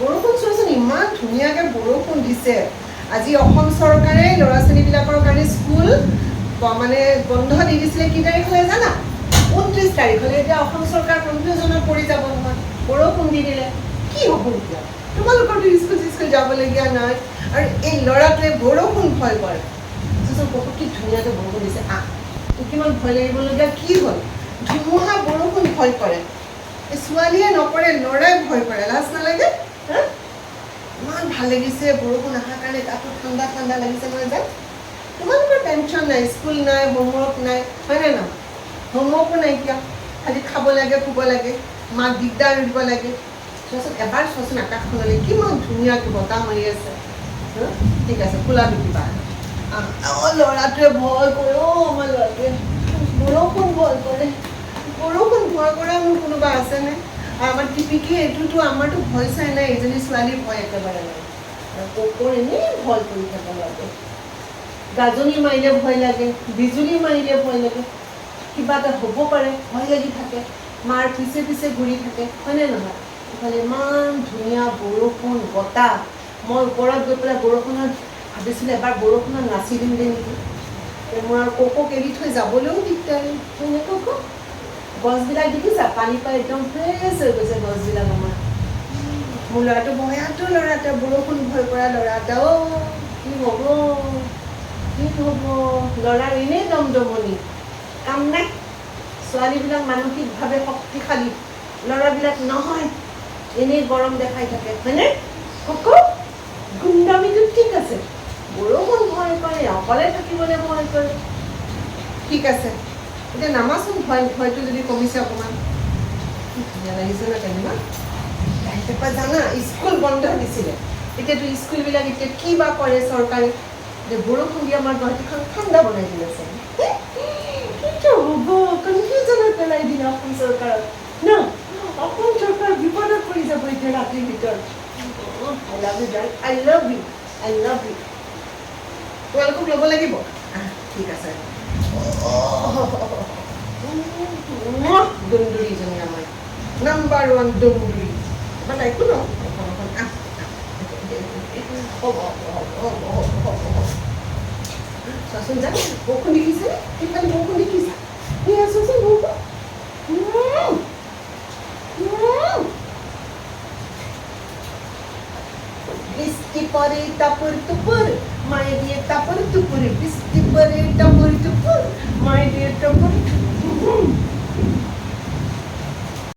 বৰষুণ চোৱাচোন, ইমান ধুনীয়াকৈ বৰষুণ দিছে। আজি অসম চৰকাৰে ল'ৰা ছোৱালীবিলাকৰ কাৰণে স্কুল মানে বন্ধ দি দিছিলে, কি তাৰিখলৈ জানা? ঊনত্ৰিছ তাৰিখলৈ এতিয়া অসম চৰকাৰ কনফিউজনত পৰি যাব নহয়। বৰষুণ দি দিলে, কি হ'ব এতিয়া? তোমালোকৰতো স্কুল চিস্কুল যাবলগীয়া নাই আৰু এই ল'ৰাটোৱে বৰষুণ ভয় কৰে। চোৱাচোন, বহুত কি ধুনীয়াকৈ বৰষুণ দিছে। আহ কিমান ভয় লাগিবলগীয়া কি হ'ল? ধুমুহা, বৰষুণ ভয় কৰে। ছোৱালীয়ে নকৰে, ল'ৰাই ভয় কৰে। লাজ নালাগে? হা ইমান ভালো লাগিছে বৰষুণ অহাৰ কাৰণে গাটো ঠাণ্ডা ঠাণ্ডা লাগিছে নহয় যে তোমালোকৰ টেনশ্যন নাই স্কুল নাই হোমৱৰ্ক নাই হয়নে নহয়? হোমৱৰ্কো নাইকিয়া খালি খাব লাগে শুব লাগে মাক দিগদাৰ দিব লাগে। চোৱাচোন এবাৰ চোৱাচোন আকাশখনলৈ কিমান ধুনীয়াকৈ বতাহ মাৰি আছে? ঠিক আছে খোলা কিবা আহ, অঁ ল'ৰাটোৱে ভয় কৰে অঁ আমাৰ ল'ৰাটোৱে। বৰষুণ ভয় কৰে। বৰষুণ ভয় কৰা মোৰ কোনোবা আছেনে? আমাৰ টিপিকি এইটোতো আমাৰতো ভয় চাই নাই এইজনী ছোৱালীৰ ভয় একেবাৰে নাই ককৰ এনেই ভয় কৰি থাকে ল'ৰাটোৱে গাজনি মাৰিলে ভয় লাগে, বিজুলী মাৰিলে ভয় লাগে। কিবা এটা হ'ব পাৰে, ভয় লাগি থাকে। মাৰ পিছে পিছে ঘূৰি থাকে, হয়নে নহয়? ইফালে ইমান ধুনীয়া বৰষুণ, বতাহ। মই ওপৰত গৈ পেলাই বৰষুণত ভাবিছিলোঁ, এবাৰ বৰষুণত নাচি দিমগৈ নেকি? এই মোৰ আৰু কোকক এৰি থৈ যাবলৈও দিগদাৰ। গছবিলাক দেখিছা পানী পাই একদম ফ্ৰেছ হৈ গৈছে গছবিলাক আমাৰ। মোৰ ল'ৰাটো ভয়াটো ল'ৰা এটা বৰষুণ ভয় কৰা ল'ৰা এটা অ' কি হ'ব কি হ'ব? ল'ৰাৰ এনেই দমদমনি। কাম নাই ছোৱালীবিলাক মানসিকভাৱে শক্তিশালী। ল'ৰাবিলাক নহয় এনেই গৰম দেখাই থাকে হয়নে? কক গুণ্ডামিটো ঠিক আছে। বৰষুণ ভয় কৰে অকলে থাকিবলৈ ভয় কৰে। ঠিক আছে। এতিয়া নামাচোন, ভয় ভয়টো যদি কমিছে অকণমান। ধুনীয়া লাগিছে ন কেনেকুৱা? ৰাতিপুৱা জানা, স্কুল বন্ধ দিছিলে। এতিয়াতো স্কুলবিলাক এতিয়া কি বা কৰে চৰকাৰে? যে বৰষুণ দি আমাৰ গুৱাহাটীখন ঠাণ্ডা বনাই দিলে চাগে হ'ব? কনফিউজনত পেলাই দিলে অসম চৰকাৰক? ন, অসম চৰকাৰ বিপদত পৰি যাব এতিয়া ৰাতিৰ ভিতৰত। I love you I love you, I love you. তোমালোকক ল'ব লাগিব? ঠিক আছে। দুন্দুৰিজনী আমাৰ নাম্বাৰ ওৱান দুন্দুৰি মানে একো ন চোৱাচোন যা বৰষুণ দেখিছে সেইফালে বৰষুণ দেখিছা সেয়া চোৱাচোন বৰষুণ উম, উম। বৃষ্টি পরে টাপুর টুপুর মায়ে দিয়ে টাপুর টুপুর বৃষ্টি পরে টাপুর টুপুর